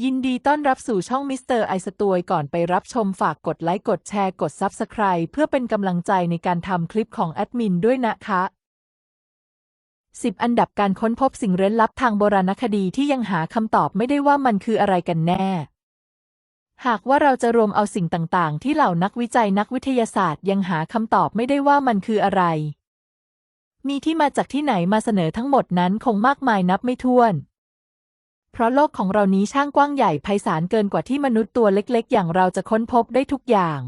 ยินดีต้อนรับสู่ช่องมิสเตอร์ไอสตวยก่อนไปรับชมฝากกดไลค์กดแชร์กด Subscribe เพื่อเป็นกำลังใจในการทำคลิปของแอดมินด้วยนะคะ 10 อันดับการค้นพบสิ่งเร้นลับทางโบราณคดีที่ยังหาคำตอบไม่ได้ว่ามันคืออะไรกันแน่ หากว่าเราจะรวมเอาสิ่งต่างๆ ที่เหล่านักวิจัยนักวิทยาศาสตร์ ยังหาคำตอบไม่ได้ว่ามันคืออะไร มีที่มาจากที่ไหนมาเสนอทั้งหมดนั้นคงมากมายนับไม่ถ้วน เพราะโลกของเรานี้ช่างกว้างใหญ่ไพศาลเกินกว่าที่มนุษย์ตัวเล็กๆ อย่างเราจะค้นพบได้ทุกอย่าง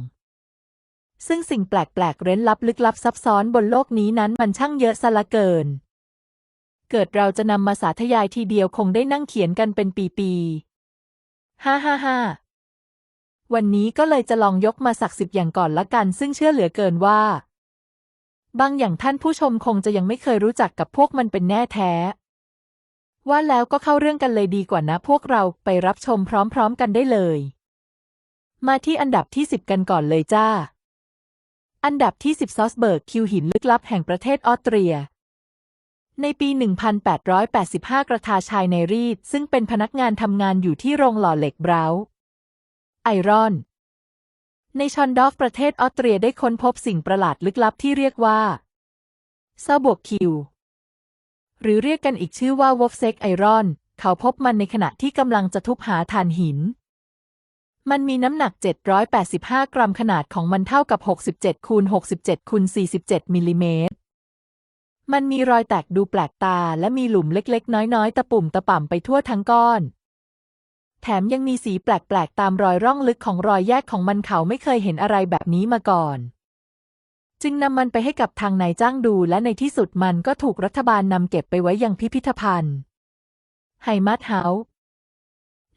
ซึ่งสิ่งแปลกๆ เร้นลับลึกลับซับซ้อนบนโลกนี้นั้นมันช่างเยอะซะละเกิน เกิดเราจะนำมาสาธยายทีเดียวคงได้นั่งเขียนกันเป็นปีๆ ฮ่าฮ่าฮ่าวันนี้ก็เลยจะลองยกมาสักสิบอย่างก่อนละกัน ซึ่งเชื่อเหลือเกินว่า บางอย่างท่านผู้ชมคงจะยังไม่เคยรู้จักกับพวกมันเป็นแน่แท้ ว่าแล้วก็เข้าเรื่องกันเลยดีกว่านะ พวกเราไปรับชมพร้อมๆกันได้เลย มาที่อันดับที่สิบกันก่อนเลยจ้า อันดับที่สิบซอสเบิร์กคิวหินลึกลับแห่งประเทศออสเตรีย ในปี 1885 กระทาชายในรีด ซึ่งเป็นพนักงานทำงานอยู่ที่โรงหล่อเหล็กเบราไอรอน ในชอนดอฟประเทศออสเตรียได้ค้นพบสิ่งประหลาดลึกลับที่เรียกว่าซาบวกคิว หรือเรียกกันอีกชื่อว่าวอฟเซ็กไอรอน เขาพบมันในขณะที่กำลังจะทุบหาถ่านหิน มันมีน้ำหนัก 785 กรัมขนาดของมันเท่ากับ 67คูณ67คูณ47มิลลิเมตรมันมีรอยแตกดูแปลกตาและมีหลุมเล็กๆ น้อยๆ ตะปุ่มตะป่ำไปทั่วทั้งก้อน แถมยังมีสีแปลกๆ ตามรอยร่องลึกของรอยแยกของมันเขาไม่เคยเห็นอะไรแบบนี้มาก่อน จึงนำมันไปให้กับทางนายจ้างดูและในที่สุดมันก็ถูกรัฐบาลนำเก็บไปไว้ยังพิพิธภัณฑ์ไฮมัตเฮาส์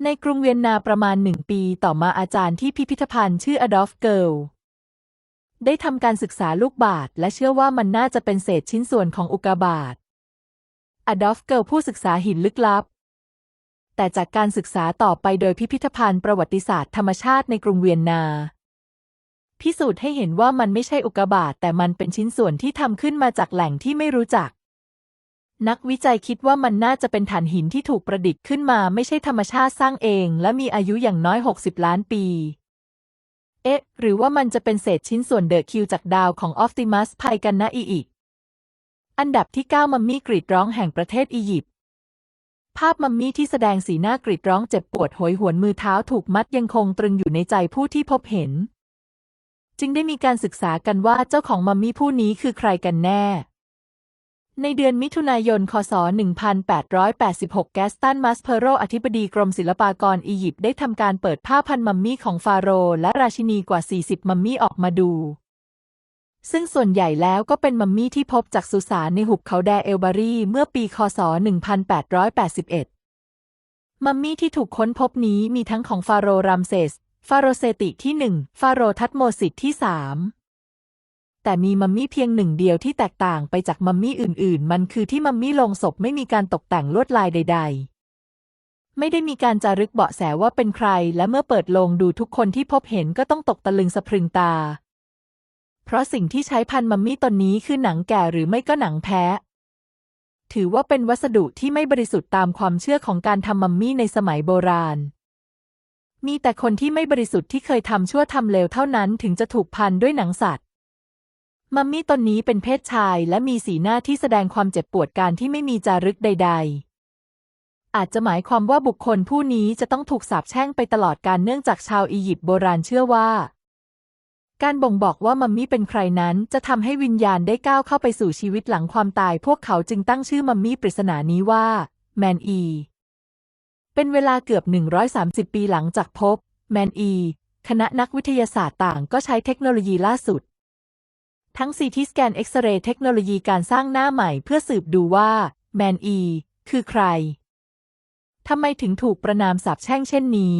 ในกรุงเวียนนาประมาณหนึ่งปีต่อมาอาจารย์ที่พิพิธภัณฑ์ชื่ออดอล์ฟเกิลได้ทำการศึกษาลูกบาศก์และเชื่อว่ามันน่าจะเป็นเศษชิ้นส่วนของอุกกาบาตอดอล์ฟเกิลผู้ศึกษาหินลึกลับ แต่จากการศึกษาต่อไปโดยพิพิธภัณฑ์ประวัติศาสตร์ธรรมชาติในกรุงเวียนนา พิสูจน์ให้เห็นว่ามันไม่ใช่อุกกาบาตแต่มันเป็นชิ้นส่วนที่ทำขึ้นมาจากแหล่งที่ไม่รู้จัก นักวิจัยคิดว่ามันน่าจะเป็นถ่านหินที่ถูกประดิษฐ์ขึ้นมาไม่ใช่ธรรมชาติสร้างเอง และมีอายุอย่างน้อย 60 ล้านปี เอ๊ะ หรือว่ามันจะเป็นเศษชิ้นส่วนเดอะคิวจากดาวของออฟติมัสไพกันนะอีอีก อันดับที่ 9 มัมมี่กรีดร้องแห่งประเทศอียิปต์ภาพมัมมี่ที่แสดงสีหน้ากรีดร้องเจ็บปวดโหยหวนมือเท้าถูกมัดยังคงตรึงอยู่ในใจผู้ที่พบเห็น จึงได้มีการศึกษากันว่าเจ้าของมัมมี่ผู้นี้คือใครกันแน่ ในเดือนมิถุนายน คศ 1886 แกสตัน มัสเพโร อธิบดีกรมศิลปากรอียิปต์ได้ทำการเปิดผ้าพันมัมมี่ของฟาโรห์และราชินีกว่า 40 มัมมี่ออกมาดู ซึ่งส่วนใหญ่แล้วก็เป็นมัมมี่ที่พบจากสุสานในหุบเขาแดเอลบารีเมื่อปี คศ 1881 มัมมี่ที่ถูกค้นพบนี้มีทั้งของฟาโรห์รามเซส ฟาโรเซติที่หนึ่งฟาโรทัตโมสิตที่สามแต่มีมัมมี่เพียงหนึ่งเดียวที่แตกต่างไปจากมัมมี่อื่น ๆ มันคือที่มัมมี่ลงศพไม่มีการตกแต่งลวดลายใด ๆ ไม่ได้มีการจารึกเบาะแสว่าเป็นใคร และเมื่อเปิดลงดูทุกคนที่พบเห็นก็ต้องตกตะลึงสะพรึงตา เพราะสิ่งที่ใช้พันมัมมี่ตนนี้คือหนังแก่หรือไม่ก็หนังแพ้ถือว่าเป็นวัสดุที่ไม่บริสุทธิ์ตามความเชื่อของการทำมัมมี่ในสมัยโบราณ มีแต่คนที่ไม่บริสุทธิ์ที่เคยทำชั่วทำเลวเท่านั้นถึงจะถูกพันด้วยหนังสัตว์ มัมมี่ตนนี้เป็นเพศชายและมีสีหน้าที่แสดงความเจ็บปวดการที่ไม่มีจารึกใด ๆ อาจจะหมายความว่าบุคคลผู้นี้จะต้องถูกสาปแช่งไปตลอดการเนื่องจากชาวอียิปต์โบราณเชื่อว่า การบ่งบอกว่ามัมมี่เป็นใครนั้นจะทำให้วิญญาณได้ก้าวเข้าไปสู่ชีวิตหลังความตาย พวกเขาจึงตั้งชื่อมัมมี่ปริศนานี้ว่าแมนอี เป็นเวลาเกือบ 130 ปีหลังจากพบ แมนอี คณะนักวิทยาศาสตร์ต่างก็ใช้เทคโนโลยีล่าสุด ทั้ง CT สแกนเอ็กซเรย์เทคโนโลยีการสร้างหน้าใหม่เพื่อสืบดูว่า แมนอี คือใคร ทำไมถึงถูกประนามสาปแช่งเช่นนี้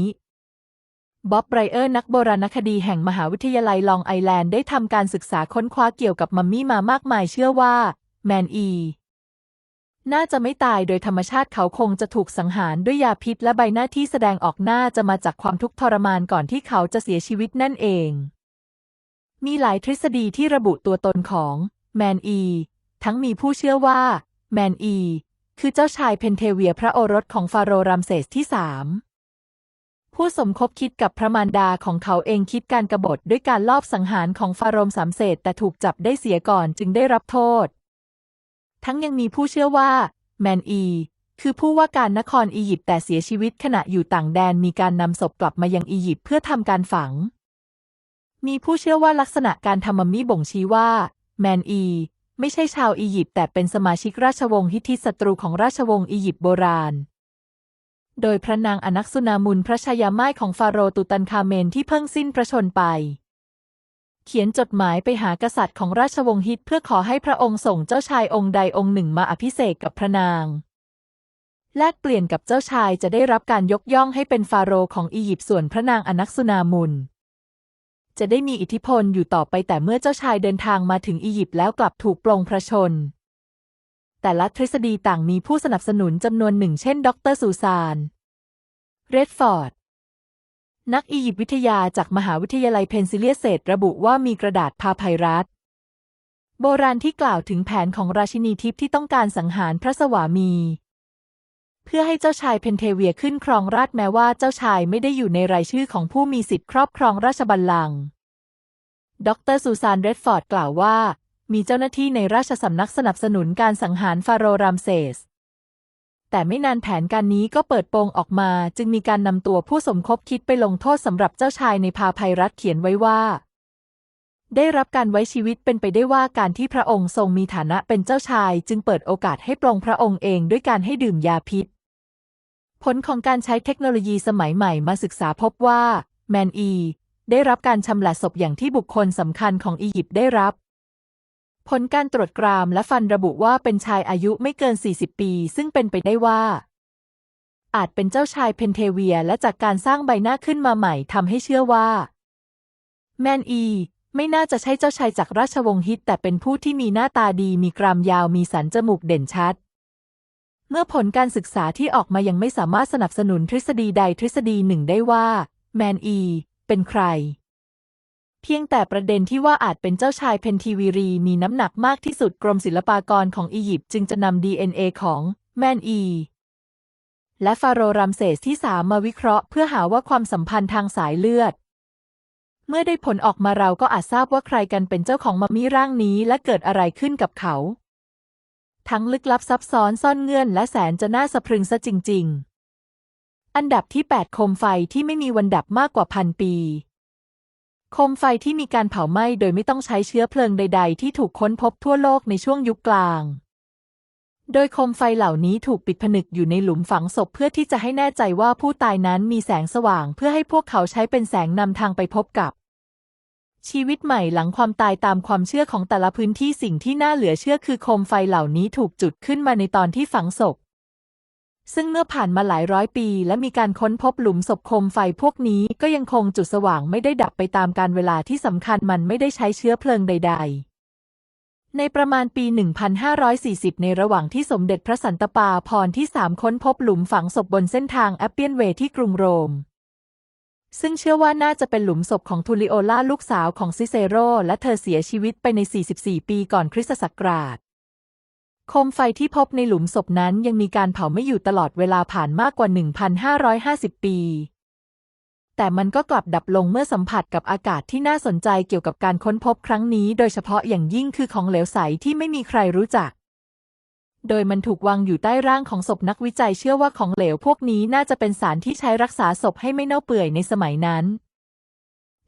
บ๊อบไบรเออร์นักโบราณคดีแห่งมหาวิทยาลัยลองไอแลนด์ได้ทำการศึกษาค้นคว้าเกี่ยวกับมัมมี่มามากมายเชื่อว่า แมนอี น่าจะไม่ตายโดยธรรมชาติเขาคงจะถูกสังหารด้วยยาพิษและใบหน้าที่แสดงออกหน้าจะมาจากความทุกข์ทรมานก่อนที่เขาจะเสียชีวิตนั่นเอง มีหลายทฤษฎีที่ระบุตัวตนของแมนอี ทั้งมีผู้เชื่อว่าแมนอีคือเจ้าชายเพนเทเวียพระโอรสของฟาโรห์รามเซสที่สามผู้สมคบคิดกับพระมารดาของเขาเองคิดการกบฏด้วยการลอบสังหารของฟาโรห์สามเศษแต่ถูกจับได้เสียก่อนจึงได้รับโทษ ทั้งยังมีผู้เชื่อว่า แมนอี คือผู้ว่าการนครอียิปต์แต่เสียชีวิตขณะอยู่ต่างแดนมีการนำศพกลับมายังอียิปต์เพื่อทำการฝัง มีผู้เชื่อว่าลักษณะการทำมัมมี่บ่งชี้ว่า แมนอี ไม่ใช่ชาวอียิปต์แต่เป็นสมาชิกราชวงศ์ฮิตติสศัตรูของราชวงศ์อียิปต์โบราณโดยพระนางอนักสุนามุนพระชายาม่ายของฟาโรห์ตุตันคาเมนที่เพิ่งสิ้นพระชนไป เขียนจดหมายไปหากษัตริย์ของราชวงศ์ฮิตเพื่อขอให้พระองค์ส่งเจ้าชายองค์ใดองค์หนึ่งมาอภิเษกกับพระนาง แลกเปลี่ยนกับเจ้าชายจะได้รับการยกย่องให้เป็นฟาโรห์ของอียิปต์ส่วนพระนางอนักสุนามุนจะได้มีอิทธิพลอยู่ต่อไปแต่เมื่อเจ้าชายเดินทางมาถึงอียิปต์แล้วกลับถูกปลงพระชน แต่ละทฤษฎีต่างมีผู้สนับสนุนจำนวนหนึ่งเช่น ดรซูซาน เรดฟอร์ด นักอียิปต์วิทยาจากมหาวิทยาลัยเพนซิลเลียเซตระบุว่ามีกระดาษพาไพรัสโบราณที่กล่าวถึงแผนของราชินีทิพย์ที่ต้องการสังหารพระสวามี เพื่อให้เจ้าชายเพนเทเวียขึ้นครองราชแม้ว่าเจ้าชายไม่ได้อยู่ในรายชื่อของผู้มีสิทธิ์ครอบครองราชบัลลังก์ดรซูซานเรดฟอร์ดกล่าวว่า มีเจ้าหน้าที่ในราชสำนักสนับสนุนการสังหารฟาโรห์รามเซส แต่ไม่นานแผนการนี้ก็เปิดโปงออกมา จึงมีการนำตัวผู้สมคบคิดไปลงโทษสำหรับเจ้าชายในพาไพรัตเขียนไว้ว่า ได้รับการไว้ชีวิตเป็นไปได้ว่าการที่พระองค์ทรงมีฐานะเป็นเจ้าชาย จึงเปิดโอกาสให้ปลงพระองค์เองด้วยการให้ดื่มยาพิษ ผลของการใช้เทคโนโลยีสมัยใหม่มาศึกษาพบว่า แมนอีได้รับการชำละศพอย่างที่บุคคลสำคัญของอียิปต์ได้รับ ผลการตรวจกรามและฟันระบุว่าเป็นชายอายุไม่เกิน 40 ปี ซึ่งเป็นไปได้ว่า อาจเป็นเจ้าชายเพนเทเวียและจากการสร้างใบหน้าขึ้นมาใหม่ทำให้เชื่อว่า แมนอี ไม่น่าจะใช่เจ้าชายจากราชวงศ์ฮิต แต่เป็นผู้ที่มีหน้าตาดีมีกรามยาวมีสันจมูกเด่นชัด เมื่อผลการศึกษาที่ออกมายังไม่สามารถสนับสนุนทฤษฎีใดทฤษฎีหนึ่งได้ว่า แมนอี เป็นใคร เพียงแต่ประเด็นที่ว่าอาจเป็นเจ้าชายเพนทีวีรีมีน้ำหนักมากที่สุดกรมศิลปากรของอียิปต์จึงจะนำ DNA ของแมนอี และฟาโรห์รามเซสที่สามมาวิเคราะห์เพื่อหาว่าความสัมพันธ์ทางสายเลือด เมื่อได้ผลออกมาเราก็อาจทราบว่าใครกันเป็นเจ้าของมัมมี่ร่างนี้และเกิดอะไรขึ้นกับเขา ทั้งลึกลับซับซ้อนซ่อนเงื่อนและแสนจะน่าสะพรึงซะจริง ๆ อันดับที่ 8 โคมไฟที่ไม่มีวันดับมากกว่าพันปี คมไฟที่มีการเผาไหม้โดยไม่ต้องใช้เชื้อเพลิงใด ๆ ที่ถูกค้นพบทั่วโลกในช่วงยุคกลาง โดยโคมไฟเหล่านี้ถูกปิดผนึกอยู่ในหลุมฝังศพเพื่อที่จะให้แน่ใจว่าผู้ตายนั้นมีแสงสว่าง เพื่อให้พวกเขาใช้เป็นแสงนำทางไปพบกับ ชีวิตใหม่หลังความตายตามความเชื่อของแต่ละพื้นที่สิ่งที่น่าเหลือเชื่อคือโคมไฟเหล่านี้ถูกจุดขึ้นมาในตอนที่ฝังศพ ซึ่งเมื่อผ่านมาหลายร้อยปี และมีการค้นพบหลุมศพโคมไฟพวกนี้ก็ยังคงจุดสว่างไม่ได้ดับไปตามการเวลาที่สำคัญมันไม่ได้ใช้เชื้อเพลิงใด ๆในประมาณปี 1540 ในระหว่างที่สมเด็จพระสันตะปาพรที่สามค้นพบหลุมฝังศพบนเส้นทางแอปเปียนเวย์ที่กรุงโรม ซึ่งเชื่อว่าน่าจะเป็นหลุมศพของทูลิโอลาลูกสาวของซิเซโร และเธอเสียชีวิตไปใน 44 ปีก่อนคริสตศักราช โคมไฟที่พบในหลุมศพนั้นยังมีการเผาไม่อยู่ตลอดเวลาผ่านมากกว่า 1,550 ปี แต่มันก็กลับดับลงเมื่อสัมผัสกับอากาศที่น่าสนใจเกี่ยวกับการค้นพบครั้งนี้ โดยเฉพาะอย่างยิ่งคือของเหลวใสที่ไม่มีใครรู้จัก โดยมันถูกวางอยู่ใต้ร่างของศพนักวิจัยเชื่อว่าของเหลวพวกนี้น่าจะเป็นสารที่ใช้รักษาศพให้ไม่เน่าเปื่อยในสมัยนั้น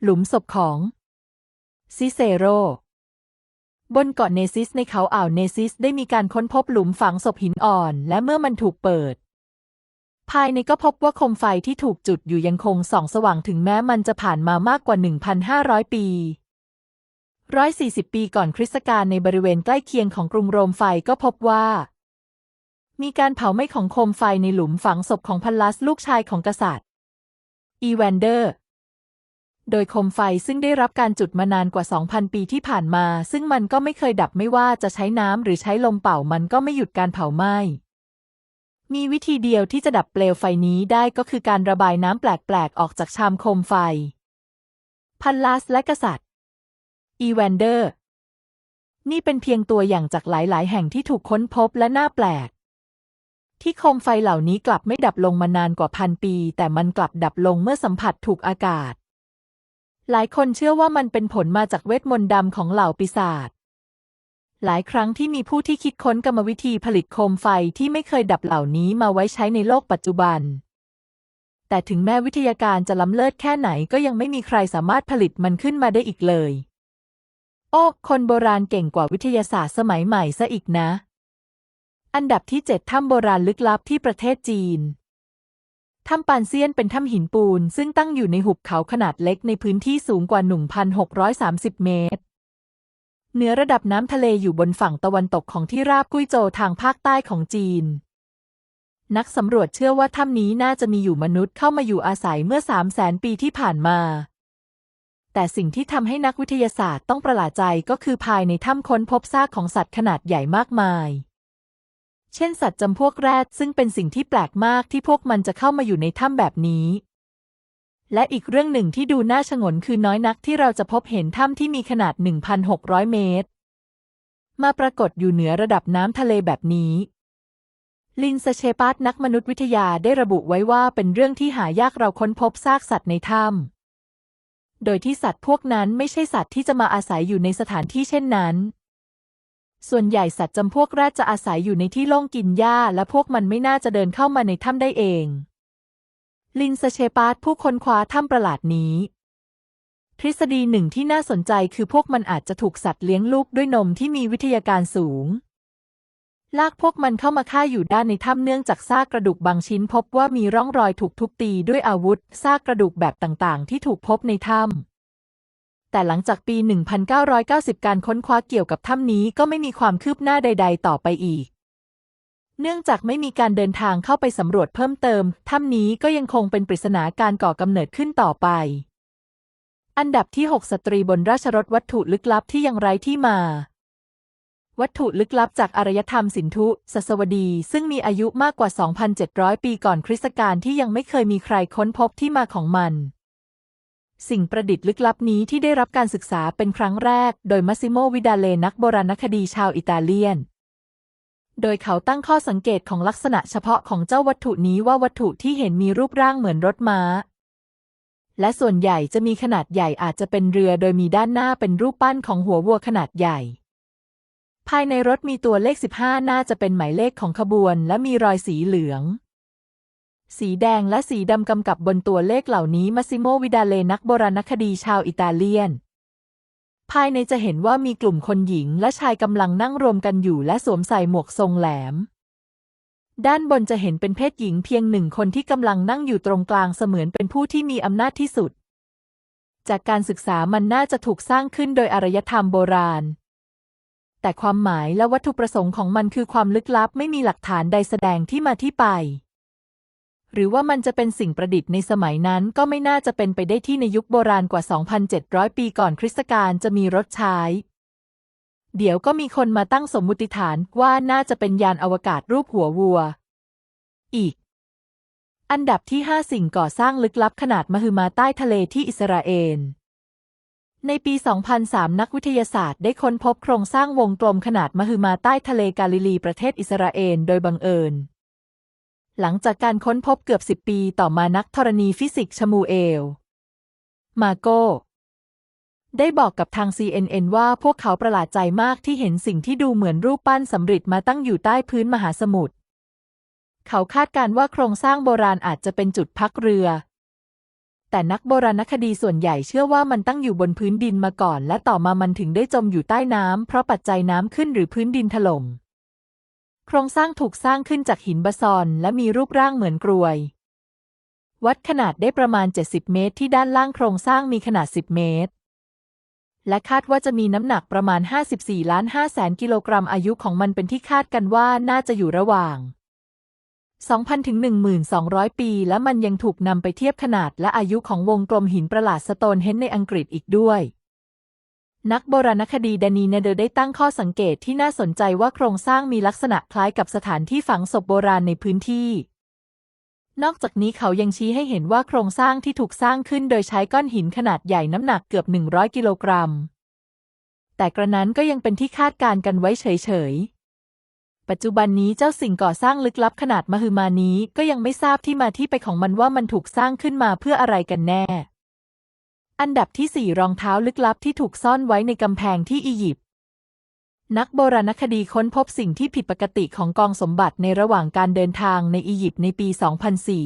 หลุมศพของซิเซโร บนเกาะเนซิสในเขาอ่าวเนซิสได้มีการค้นพบหลุมฝังศพหินอ่อน และเมื่อมันถูกเปิด ภายในก็พบว่าโคมไฟที่ถูกจุดอยู่ยังคงส่องสว่างถึงแม้มันจะผ่านมามากกว่า 1,500 ปี140ปีก่อนคริสตกาลในบริเวณใกล้เคียงของกรุงโรมไฟก็พบว่า มีการเผาไหม้ของโคมไฟในหลุมฝังศพของพัลลัสลูกชายของกษัตริย์ อีแวนเดอร์ โดยโคมไฟซึ่งได้รับการจุดมานานกว่า 2,000 ปีที่ผ่านมา ซึ่งมันก็ไม่เคยดับไม่ว่าจะใช้น้ำหรือใช้ลมเป่ามันก็ไม่หยุดการเผาไหม้มีวิธีเดียวที่จะดับเปลวไฟนี้ได้ก็คือการระบายน้ำแปลกๆ ออกจากชามโคมไฟ พัลลัสและกษัตริย์ อีแวนเดอร์ นี่เป็นเพียงตัวอย่างจากหลายๆ แห่งที่ถูกค้นพบและน่าแปลก ที่โคมไฟเหล่านี้กลับไม่ดับลงมานานกว่าพันปี แต่มันกลับดับลงเมื่อสัมผัสถูกอากาศ หลายคนเชื่อว่ามันเป็นผลมาจากเวทมนต์ดำของเหล่าปีศาจ หลายครั้งที่มีผู้ที่คิดค้นกรรมวิธีผลิตโคมไฟที่ไม่เคยดับเหล่านี้มาไว้ใช้ในโลกปัจจุบัน แต่ถึงแม้วิทยาการจะล้ำเลิศแค่ไหนก็ยังไม่มีใครสามารถผลิตมันขึ้นมาได้อีกเลย โอ้คนโบราณเก่งกว่าวิทยาศาสตร์สมัยใหม่ซะอีกนะ อันดับที่ 7 ถ้ำโบราณลึกลับที่ประเทศจีน ถ้ำปานเซียนเป็นถ้ำหินปูน ซึ่งตั้งอยู่ในหุบเขาขนาดเล็กในพื้นที่สูงกว่า 1,630 เมตร เหนือระดับน้ำทะเลอยู่บนฝั่งตะวันตกของที่ราบกุ้ยโจวทางภาคใต้ของจีน นักสำรวจเชื่อว่าถ้ำนี้น่าจะมีอยู่มนุษย์เข้ามาอยู่อาศัยเมื่อ 3 0 0แสนปีที่ผ่านมา แต่สิ่งที่ทำให้นักวิทยาศาสตร์ต้องประหลาดใจก็คือภายในถ้ำค้นพบซากของสัตว์ขนาดใหญ่มากมาย เช่นสัตว์จำพวกแรดซึ่งเป็นสิ่งที่แปลกมากที่พวกมันจะเข้ามาอยู่ในถ้ำแบบนี้ และอีกเรื่องหนึ่งที่ดูน่าชงนคือน้อยนักที่เราจะพบเห็นถ้ำที่มีขนาด 1,600 เมตร มาปรากฏอยู่เหนือระดับน้ำทะเลแบบนี้ ลินสเชปาร์ตนักมนุษยวิทยาได้ระบุไว้ว่าเป็นเรื่องที่หายากเราค้นพบซากสัตว์ในถ้ำโดยที่สัตว์พวกนั้นไม่ใช่สัตว์ที่จะมาอาศัยอยู่ในสถานที่เช่นนั้น ส่วนใหญ่สัตว์จำพวกแรดจะอาศัยอยู่ในที่โล่งกินหญ้า และพวกมันไม่น่าจะเดินเข้ามาในถ้ำได้เอง ลินสเชปาร์ตผู้ค้นคว้าถ้ำประหลาดนี้ ทฤษฎีหนึ่งที่น่าสนใจคือพวกมันอาจจะถูกสัตว์เลี้ยงลูกด้วยนมที่มีวิทยาการสูง ลากพวกมันเข้ามาฆ่าอยู่ด้านในถ้ำเนื่องจากซากกระดูกบางชิ้นพบว่ามีร่องรอยถูกทุบตีด้วยอาวุธซากกระดูกแบบต่างๆ ที่ถูกพบในถ้ำ แต่หลังจากปี 1990 การค้นคว้าเกี่ยวกับถ้ำนี้ก็ไม่มีความคืบหน้าใด ๆ ต่อไปอีก เนื่องจากไม่มีการเดินทางเข้าไปสำรวจเพิ่มเติม ถ้ำนี้ก็ยังคงเป็นปริศนาการก่อกำเนิดขึ้นต่อไป อันดับที่ 6 สตรีบนราชรถวัตถุลึกลับที่ยังไร้ที่มา วัตถุลึกลับจากอารยธรรมสินธุสสวดี ซึ่งมีอายุมากกว่า 2,700 ปีก่อนคริสต์กาลที่ยังไม่เคยมีใครค้นพบที่มาของมัน สิ่งประดิษฐ์ลึกลับนี้ที่ได้รับการศึกษาเป็นครั้งแรก โดยมัสซิโมวิดาเลนักโบราณคดีชาวอิตาเลียน โดยเขาตั้งข้อสังเกตของลักษณะเฉพาะของเจ้าวัตถุนี้ว่าวัตถุที่เห็นมีรูปร่างเหมือนรถม้า และส่วนใหญ่จะมีขนาดใหญ่อาจจะเป็นเรือโดยมีด้านหน้าเป็นรูปปั้นของหัววัวขนาดใหญ่ ภายในรถมีตัวเลข 15 น่าจะเป็นหมายเลขของขบวน และมีรอยสีเหลือง สีแดงและสีดำกำกับบนตัวเลขเหล่านี้มัสซิโมวิดาเลนักโบราณคดีชาวอิตาเลียน ภายในจะเห็นว่ามีกลุ่มคนหญิงและชายกำลังนั่งรวมกันอยู่และสวมใส่หมวกทรงแหลม ด้านบนจะเห็นเป็นเพศหญิงเพียงหนึ่งคนที่กำลังนั่งอยู่ตรงกลางเสมือนเป็นผู้ที่มีอำนาจที่สุด จากการศึกษามันน่าจะถูกสร้างขึ้นโดยอารยธรรมโบราณ แต่ความหมายและวัตถุประสงค์ของมันคือความลึกลับไม่มีหลักฐานใดแสดงที่มาที่ไป หรือว่ามันจะเป็นสิ่งประดิษฐ์ในสมัยนั้นก็ไม่น่าจะเป็นไปได้ที่ในยุคโบราณกว่า 2,700 ปีก่อนคริสตกาลจะมีรถใช้ เดี๋ยวก็มีคนมาตั้งสมมุติฐานว่าน่าจะเป็นยานอวกาศรูปหัววัว อีก อันดับที่ 5 สิ่งก่อสร้างลึกลับขนาดมหึมาใต้ทะเลที่อิสราเอลในปี 2003 นักวิทยาศาสตร์ได้ค้นพบโครงสร้างวงกลมขนาดมหึมาใต้ทะเลกาลิลีประเทศอิสราเอลโดยบังเอิญ หลังจากการค้นพบเกือบ10ปีต่อมานักธรณีฟิสิกส์ชมูเอล มาโกได้บอกกับทาง CNN ว่าพวกเขาประหลาดใจมากที่เห็นสิ่งที่ดูเหมือนรูปปั้นสำริดมาตั้งอยู่ใต้พื้นมหาสมุทร เขาคาดการณ์ว่าโครงสร้างโบราณอาจจะเป็นจุดพักเรือ แต่นักโบราณคดีส่วนใหญ่เชื่อว่ามันตั้งอยู่บนพื้นดินมาก่อน และต่อมามันถึงได้จมอยู่ใต้น้ำเพราะปัจจัยน้ำขึ้นหรือพื้นดินถล่ม โครงสร้างถูกสร้างขึ้นจากหินบาซอนและมีรูปร่างเหมือนกรวย วัดขนาดได้ประมาณ 70 เมตร ที่ด้านล่างโครงสร้างมีขนาด 10 เมตร และคาดว่าจะมีน้ำหนักประมาณ 54ล้าน5แสนกิโลกรัมอายุของมันเป็นที่คาดกันว่าน่าจะอยู่ระหว่าง 2,000 ถึง 1,200 ปี และมันยังถูกนำไปเทียบขนาดและอายุของวงกลมหินประหลาดสโตนเฮนในอังกฤษอีกด้วย นักโบราณคดีดานีเนเดอร์ได้ตั้งข้อสังเกตที่น่าสนใจว่าโครงสร้างมีลักษณะคล้ายกับสถานที่ฝังศพโบราณในพื้นที่ นอกจากนี้เขายังชี้ให้เห็นว่าโครงสร้างที่ถูกสร้างขึ้นโดยใช้ก้อนหินขนาดใหญ่น้ำหนักเกือบ 100 กิโลกรัม แต่กระนั้นก็ยังเป็นที่คาดการกันไว้เฉยๆ ปัจจุบันนี้เจ้าสิ่งก่อสร้างลึกลับขนาดมหึมานี้ก็ยังไม่ทราบที่มาที่ไปของมันว่ามันถูกสร้างขึ้นมาเพื่ออะไรกันแน่ อันดับที่ 4 รองเท้าลึกลับที่ถูกซ่อนไว้ในกำแพงที่อียิปต์ นักโบราณคดีค้นพบสิ่งที่ผิดปกติของกองสมบัติในระหว่างการเดินทางในอียิปต์ในปี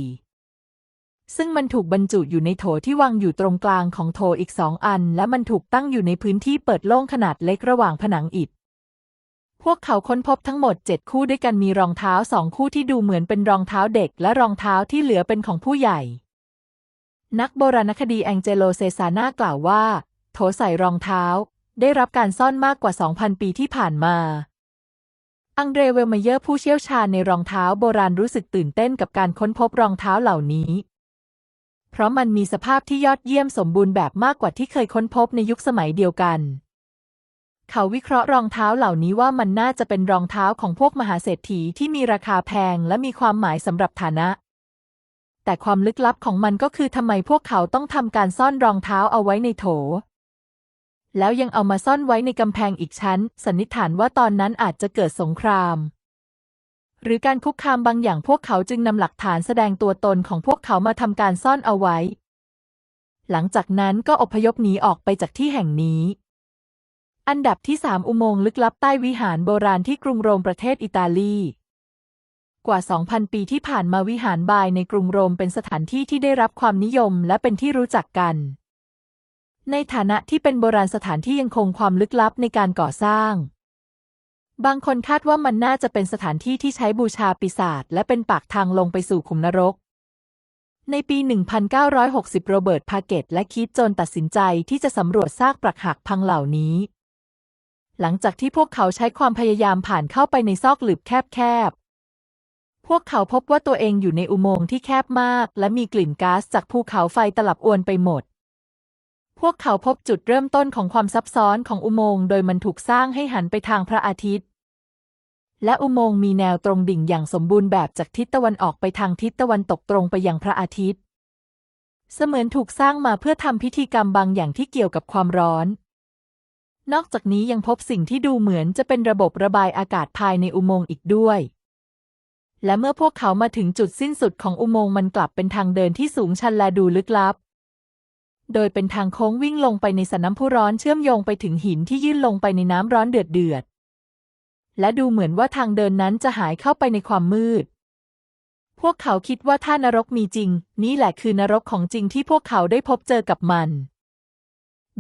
2004 ซึ่งมันถูกบรรจุอยู่ในโถที่วางอยู่ตรงกลางของโถอีกสองอัน และมันถูกตั้งอยู่ในพื้นที่เปิดโล่งขนาดเล็กระหว่างผนังอิฐ พวกเขาค้นพบทั้งหมด 7 คู่ด้วยกันมีรองเท้าสองคู่ที่ดูเหมือนเป็นรองเท้าเด็ก และรองเท้าที่เหลือเป็นของผู้ใหญ่ นักโบราณคดีแองเจโลเซซาน่ากล่าวว่า โถใส่รองเท้า ได้รับการซ่อนมากกว่า 2,000 ปีที่ผ่านมา อังเดรเวลเมเยอร์ผู้เชี่ยวชาญในรองเท้าโบราณรู้สึกตื่นเต้นกับการค้นพบรองเท้าเหล่านี้ เพราะมันมีสภาพที่ยอดเยี่ยมสมบูรณ์แบบมากกว่าที่เคยค้นพบในยุคสมัยเดียวกัน เขาวิเคราะห์รองเท้าเหล่านี้ว่ามันน่าจะเป็นรองเท้าของพวกมหาเศรษฐีที่มีราคาแพงและมีความหมายสำหรับฐานะ แต่ความลึกลับของมันก็คือทำไมพวกเขาต้องทำการซ่อนรองเท้าเอาไว้ในโถ แล้วยังเอามาซ่อนไว้ในกำแพงอีกชั้น สันนิษฐานว่าตอนนั้นอาจจะเกิดสงคราม หรือการคุกคามบางอย่างพวกเขาจึงนำหลักฐานแสดงตัวตนของพวกเขามาทำการซ่อนเอาไว้ หลังจากนั้นก็อพยพหนีออกไปจากที่แห่งนี้ อันดับที่สามอุโมงค์ลึกลับใต้วิหารโบราณที่กรุงโรมประเทศอิตาลี กว่า 2,000 ปีที่ผ่านมาวิหารบายในกรุงโรมเป็นสถานที่ที่ได้รับความนิยมและเป็นที่รู้จักกัน ในฐานะที่เป็นโบราณสถานที่ยังคงความลึกลับในการก่อสร้าง บางคนคาดว่ามันน่าจะเป็นสถานที่ที่ใช้บูชาปีศาจและเป็นปากทางลงไปสู่ขุมนรก ในปี 1960 โรเบิร์ต พาเกตและคีตโจนตัดสินใจที่จะสำรวจซากปรักหักพังเหล่านี้หลังจากที่พวกเขาใช้ความพยายามผ่านเข้าไปในซอกหลืบแคบ พวกเขาพบว่าตัวเองอยู่ในอุโมงค์ที่แคบมาก และมีกลิ่นก๊าซจากภูเขาไฟตลับอวนไปหมด พวกเขาพบจุดเริ่มต้นของความซับซ้อนของอุโมงค์โดยมันถูกสร้างให้หันไปทางพระอาทิตย์ และอุโมงค์มีแนวตรงดิ่งอย่างสมบูรณ์แบบจากทิศตะวันออกไปทางทิศตะวันตกตรงไปยังพระอาทิตย์ เสมือนถูกสร้างมาเพื่อทำพิธีกรรมบางอย่างที่เกี่ยวกับความร้อน นอกจากนี้ยังพบสิ่งที่ดูเหมือนจะเป็นระบบระบายอากาศภายในอุโมงค์อีกด้วย และเมื่อพวกเขามาถึงจุดสิ้นสุดของอุโมงค์มันกลับเป็นทางเดินที่สูงชันและดูลึกลับ โดยเป็นทางโค้งวิ่งลงไปในสระน้ำพุร้อนเชื่อมโยงไปถึงหินที่ยื่นลงไปในน้ำร้อนเดือดเดือด และดูเหมือนว่าทางเดินนั้นจะหายเข้าไปในความมืด พวกเขาคิดว่าถ้านรกมีจริง นี่แหละคือนรกของจริงที่พวกเขาได้พบเจอกับมัน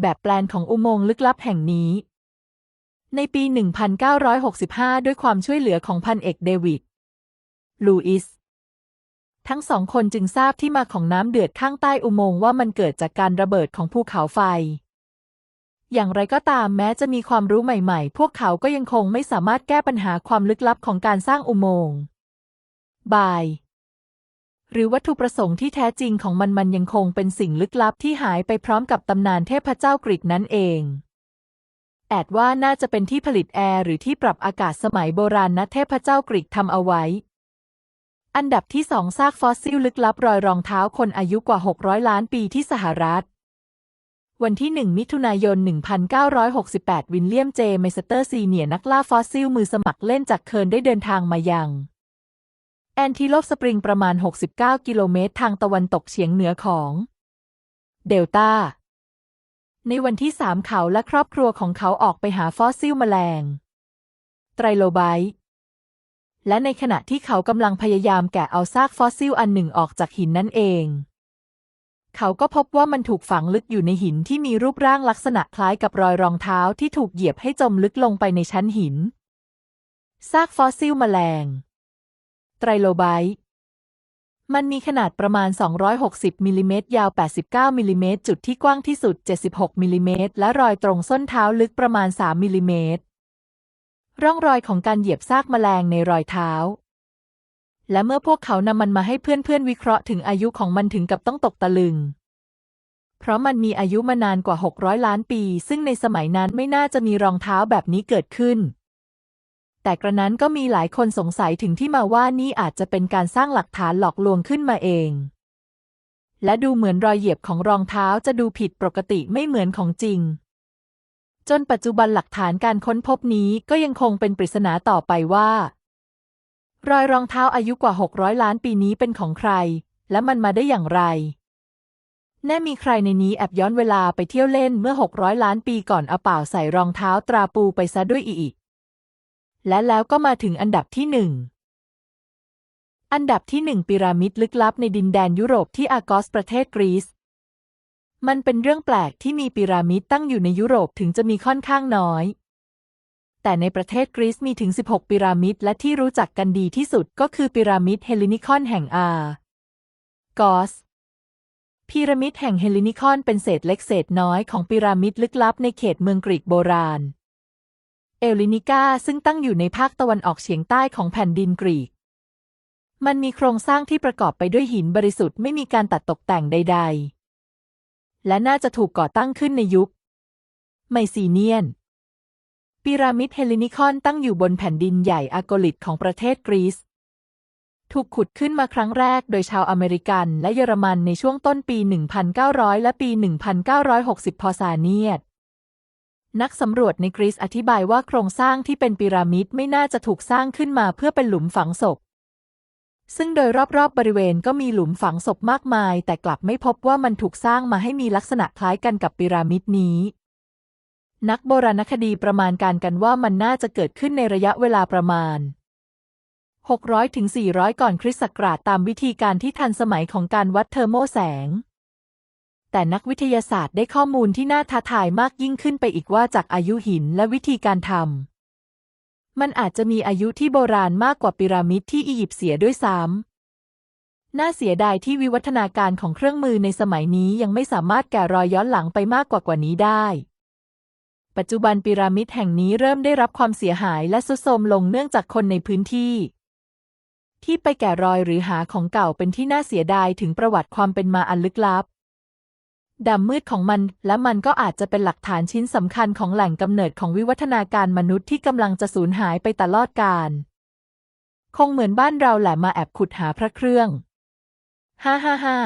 แบบแปลนของอุโมงค์ลึกลับแห่งนี้ ในปี 1965 ด้วยความช่วยเหลือของพันเอกเดวิด ลูอิส ทั้งสองคนจึงทราบที่มาของน้ำเดือดข้างใต้อุโมงค์ว่ามันเกิดจากการระเบิดของภูเขาไฟ อย่างไรก็ตามแม้จะมีความรู้ใหม่ๆ พวกเขาก็ยังคงไม่สามารถแก้ปัญหาความลึกลับของการสร้างอุโมงค์บาย หรือวัตถุประสงค์ที่แท้จริงของมันมันยังคงเป็นสิ่งลึกลับที่หายไปพร้อมกับตำนานเทพเจ้ากรีกนั่นเองแอดว่าน่าจะเป็นที่ผลิตแอร์หรือที่ปรับอากาศสมัยโบราณนะเทพเจ้ากรีกทำเอาไว้ อันดับที่สองซากฟอสซิลลึกลับรอยรองเท้าคนอายุกว่า 600 ล้านปีที่สหรัฐ วันที่ 1 มิถุนายน 1968 วินเลียมเจเมสเตอร์ซีเนียร์นักล่าฟอสซิลมือสมัครเล่นจากเคิร์นได้เดินทางมายัง แอนทิโลปสปริงประมาณ 69 กิโลเมตรทางตะวันตกเฉียงเหนือของ เดลต้าในวันที่ 3 เขาและครอบครัวของเขาออกไปหาฟอสซิลแมลง ไตรโลไบต์ และในขณะที่เขากำลังพยายามแกะเอาซากฟอสซิลอันหนึ่งออกจากหินนั่นเอง เขาก็พบว่ามันถูกฝังลึกอยู่ในหินที่มีรูปร่างลักษณะคล้ายกับรอยรองเท้าที่ถูกเหยียบให้จมลึกลงไปในชั้นหิน ซากฟอสซิลแมลง ไตรโลไบต์มันมีขนาดประมาณ 260มิลลิเมตรยาว 89มิลลิเมตรจุดที่กว้างที่สุด 76มิลลิเมตรและรอยตรงส้นเท้าลึกประมาณ 3มิลลิเมตร ร่องรอยของการเหยียบซากแมลงในรอยเท้า และเมื่อพวกเขานำมันมาให้เพื่อนๆวิเคราะห์ถึงอายุของมันถึงกับต้องตกตะลึง เพราะมันมีอายุมานานกว่า 600 ล้านปี ซึ่งในสมัยนั้นไม่น่าจะมีรองเท้าแบบนี้เกิดขึ้น แต่กระนั้นก็มีหลายคนสงสัยถึงที่มาว่านี่อาจจะเป็นการสร้างหลักฐานหลอกลวงขึ้นมาเอง และดูเหมือนรอยเหยียบของรองเท้าจะดูผิดปกติไม่เหมือนของจริง จนปัจจุบันหลักฐานการค้นพบนี้ก็ยังคงเป็นปริศนาต่อไปว่า รอยรองเท้าอายุกว่า 600 ล้านปีนี้เป็นของใคร และมันมาได้อย่างไร แน่มีใครในนี้แอบย้อนเวลาไปเที่ยวเล่นเมื่อ 600 ล้านปีก่อนเอาเปล่าใส่รองเท้าตราปูไปซะด้วยอีก และแล้วก็มาถึงอันดับที่หนึ่งอันดับที่หนึ่งปิรามิดลึกลับในดินแดนยุโรปที่อากอสประเทศกรีซ มันเป็นเรื่องแปลกที่มีปิรามิดตั้งอยู่ในยุโรปถึงจะมีค่อนข้างน้อย แต่ในประเทศกรีซมีถึง 16 ปิรามิดและที่รู้จักกันดีที่สุดก็คือปิรามิดเฮเลนิคอนแห่งอากอสพีระมิดแห่งเฮเลนิคอนเป็นเศษเล็กเศษน้อยของปิรามิดลึกลับในเขตเมืองกรีกโบราณ เอลลินิกาซึ่งตั้งอยู่ในภาคตะวันออกเฉียงใต้ของแผ่นดินกรีก มันมีโครงสร้างที่ประกอบไปด้วยหินบริสุทธิ์ไม่มีการตัดตกแต่งใด ๆ และน่าจะถูกก่อตั้งขึ้นในยุค ไมซีเนียน ปิรามิดเฮเลนิคอนตั้งอยู่บนแผ่นดินใหญ่อากลิตของประเทศกรีซถูกขุดขึ้นมาครั้งแรกโดยชาวอเมริกันและเยอรมันในช่วงต้นปี 1900 และปี 1960 พอซาเนียตนักสำรวจในกรีซอธิบายว่าโครงสร้างที่เป็นพีระมิดไม่น่าจะถูกสร้างขึ้นมาเพื่อเป็นหลุมฝังศพ ซึ่งโดยรอบๆบบริเวณก็มีหลุมฝังศพมากมาย แต่กลับไม่พบว่ามันถูกสร้างมาให้มีลักษณะคล้ายกันกับพีระมิดนี้ นักโบราณคดีประมาณการกันว่ามันน่าจะเกิดขึ้นในระยะเวลาประมาณ 600ถึง400 ก่อนคริสต์ศักราชตามวิธีการที่ทันสมัยของการวัดเทอร์โมแสง แต่นักวิทยาศาสตร์ได้ข้อมูลที่น่าท้าทายมากยิ่งขึ้นไปอีกว่าจากอายุหินและวิธีการทำ มันอาจจะมีอายุที่โบราณมากกว่าปิรามิดที่อียิปต์เสียด้วยซ้ำ น่าเสียดายที่วิวัฒนาการของเครื่องมือในสมัยนี้ยังไม่สามารถแกะรอยย้อนหลังไปมากกว่ากว่านี้ได้ ปัจจุบันปิรามิดแห่งนี้เริ่มได้รับความเสียหายและสุดโทมลงเนื่องจากคนในพื้นที่ ที่ไปแกะรอยหรือหาของเก่าเป็นที่น่าเสียดายถึงประวัติความเป็นมาอันลึกลับ ดำมืดของมัน และมันก็อาจจะเป็นหลักฐานชิ้นสำคัญของแหล่งกำเนิดของวิวัฒนาการมนุษย์ที่กำลังจะสูญหายไปตลอดกาลคงเหมือนบ้านเราแหละมาแอบขุดหาพระเครื่อง ฮ่าฮ่าฮ่า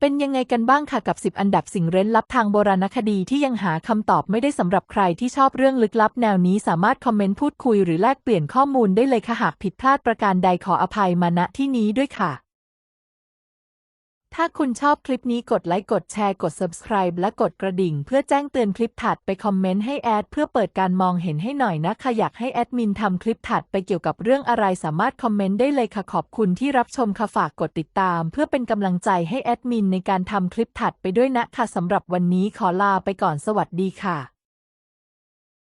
เป็นยังไงกันบ้างค่ะกับ 10 อันดับสิ่งเร้นลับทางโบราณคดีที่ยังหาคำตอบไม่ได้สำหรับใครที่ชอบเรื่องลึกลับแนวนี้สามารถคอมเมนต์พูดคุยหรือแลกเปลี่ยนข้อมูลได้เลยค่ะหากผิดพลาดประการใดขออภัยมาณที่นี้ด้วยค่ะ ถ้าคุณชอบคลิปนี้กดไลค์กดแชร์กด subscribe และกดกระดิ่ง เพื่อแจ้งเตือนคลิปถัดไปคอมเมนต์ให้แอดเพื่อเปิดการมองเห็นให้หน่อยนะคะอยากให้แอดมินทำคลิปถัดไปเกี่ยวกับเรื่องอะไรสามารถคอมเมนต์ได้เลยค่ะขอบคุณที่รับชมค่ะฝากกดติดตาม เพื่อเป็นกำลังใจให้แอดมินในการทำคลิปถัดไปด้วยนะค่ะสำหรับวันนี้ขอลาไปก่อนสวัสดีค่ะ